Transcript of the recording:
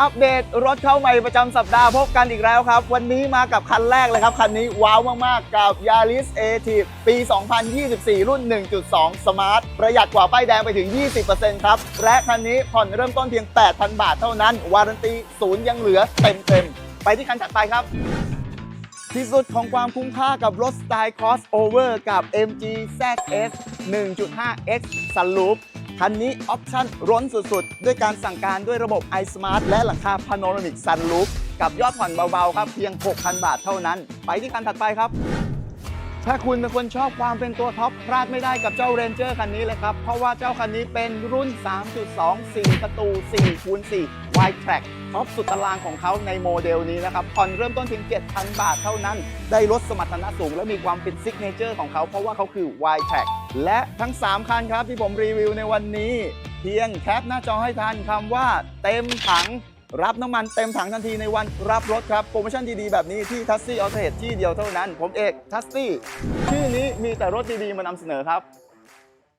อัปเดตรถเข้าใหม่ประจำสัปดาห์พบกันอีกแล้วครับ วันนี้มากับคันแรกเลยครับ คันนี้ว้าวมากๆ กับ Yaris a t i v ปี 2024 รุ่น 1.2 Smart ประหยัดกว่าป้ายแดงไปถึง 20%ครับ และคันนี้ผ่อนเริ่มต้นเพียง 8,000 บาทเท่านั้น วารันตีศูนย์ยังเหลือเต็มๆ ไปที่คันถัดไปครับที่สุดของความคุ้มค่ากับรถสไตล์ crossover กับ MG ZS 1.5X Sunroof คันนี้ออปชั่นร้นสุดๆ ด้วยการสั่งการด้วยระบบ iSmart และหลังคา Panoramic Sunroof กับยอดผ่อนเบาๆ ครับ เพียง 6,000 บาทเท่านั้น ไปที่คันถัดไปครับ ถ้าคุณเป็นคนชอบความเป็นตัวท็อปพลาดไม่ได้กับเจ้า Ranger คันนี้เลยครับ เพราะว่าเจ้าคันนี้เป็นรุ่น 3.2 4 ประตู4คูณ4 Wide Track ท็อปสุดตารางของเขาในโมเดลนี้นะครับผ่อนเริ่มต้นเพียง 7,000 บาทเท่านั้น ได้รถสมรรถนะสูงและมีความเป็นซิกเนเจอร์ของเขา เพราะว่าเขาคือ Wide Track และทั้ง 3 คันครับที่ผมรีวิวในวันนี้ เพียงแคปหน้าจอให้ทันคำว่าเต็มถัง รับน้ำมันเต็มถังทันทีในวันรับรถครับ โปรโมชั่นดีๆ แบบนี้ที่ทัสซี่ออโตเทรดที่เดียวเท่านั้น ผมเอกทัสซี่ชื่อนี้มีแต่รถดีๆมานำเสนอครับ